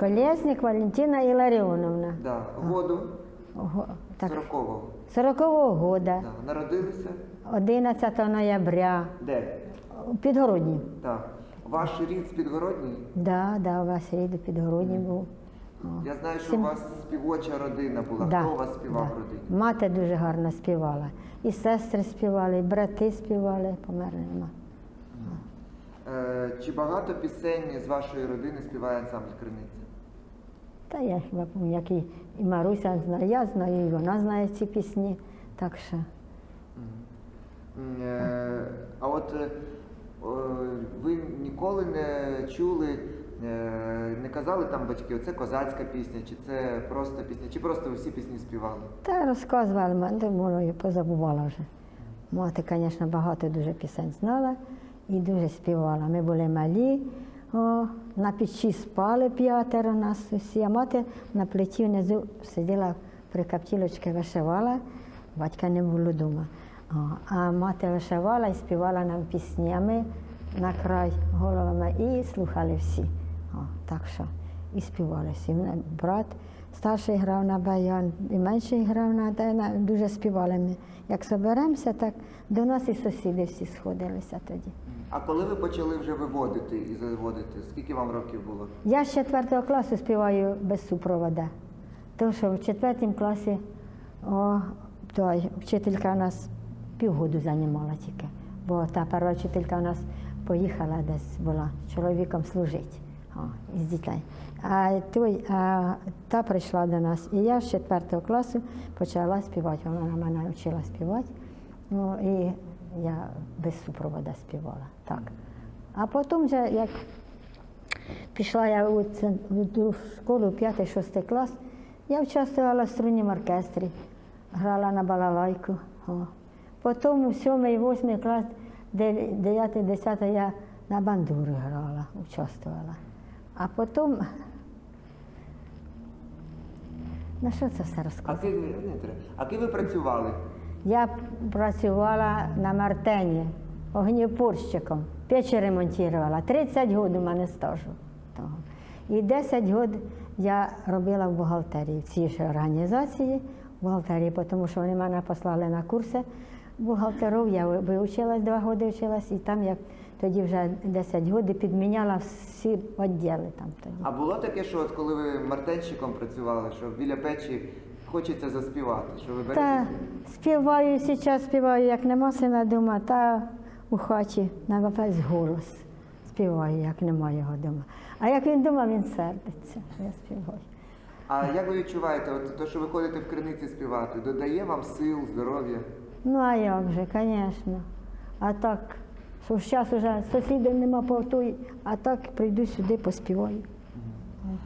Колєснік Валентина Іларіоновна. Да. Году так, 40-го. 40-го года, Да. Народилися 11 ноября, де? у Підгородні. Так. Ваш рід з Підгородній? Да, да, у вас рід у Підгородні був. Я знаю, що у вас співоча родина була. Да, Хто у вас співав да. в родині? Мати дуже гарно співала. І сестри співали, і брати співали, померли нема. Е, чи багато пісень з вашої родини співає ансамбль Криниця? Та я хіба пам'ятаю, як і, і Маруся знає, я знаю, і вона знає ці пісні. Так що е, А от е, ви ніколи не чули, е, не казали там батьки, оце козацька пісня, чи це просто пісня, чи просто ви всі пісні співали? та розказували, мене думала, я позабувала вже. Мати, звісно, багато дуже пісень знала і дуже співала. Ми були малі, на печі спали п'ятеро нас усі, а мати на плиті внизу сиділа при каптілочці, вишивала, батька не було вдома. А мати вишивала і співала нам пісні, а ми на край головами і слухали всі. О, так що і співали всі. Брат старший грав на баян, і менший грав на, на дуже співали ми. Як соберемося, так до нас і сусіди всі сходилися тоді. А коли ви почали вже виводити і заводити, скільки вам років було? Я з четвертого класу співаю без супровода. Тому що в четвертому класі о, той, вчителька у нас півгоду займала тільки, бо та перша вчителька у нас поїхала десь була чоловіком служити із дітей. А, той, а та прийшла до нас, і я з четвертого класу почала співати. Вона мене вчила співати. Ну, і я без супровода співала. Так. А потім вже як Пішла я у, ц- у ту школу 5-6 клас. Я участвувала в струннім оркестрі, грала на балалайку. О. Потім у 7-8 клас, 9-10 я на бандуру грала, участвувала. А потім. На що це все треба. а ким ви працювали? Я працювала на Мартені огнєпорщиком, печі ремонтувала. 30 років у мене стажу. Того. І 10 років я робила в бухгалтерії, в цій ж організації, в бухгалтерії, тому що вони мене послали на курси бухгалтерів, я вивчилась, два роки вчилась, і там я тоді вже 10 років підміняла всі відділи там тоді. А було таке, що от коли ви мартенщиком працювали, що біля печі хочеться заспівати, що ви берете? Та співаю зараз, співаю, як нема сина дома, та у хаті на весь голос співаю, як нема його дома. А як він дома, він сердиться, я співаю. А як ви відчуваєте, от те, що ви ходите в криниці співати, додає вам сил, здоров'я? Ну а як же, звісно. А так, що зараз вже сусідів нема по той, а так прийду сюди, поспіваю.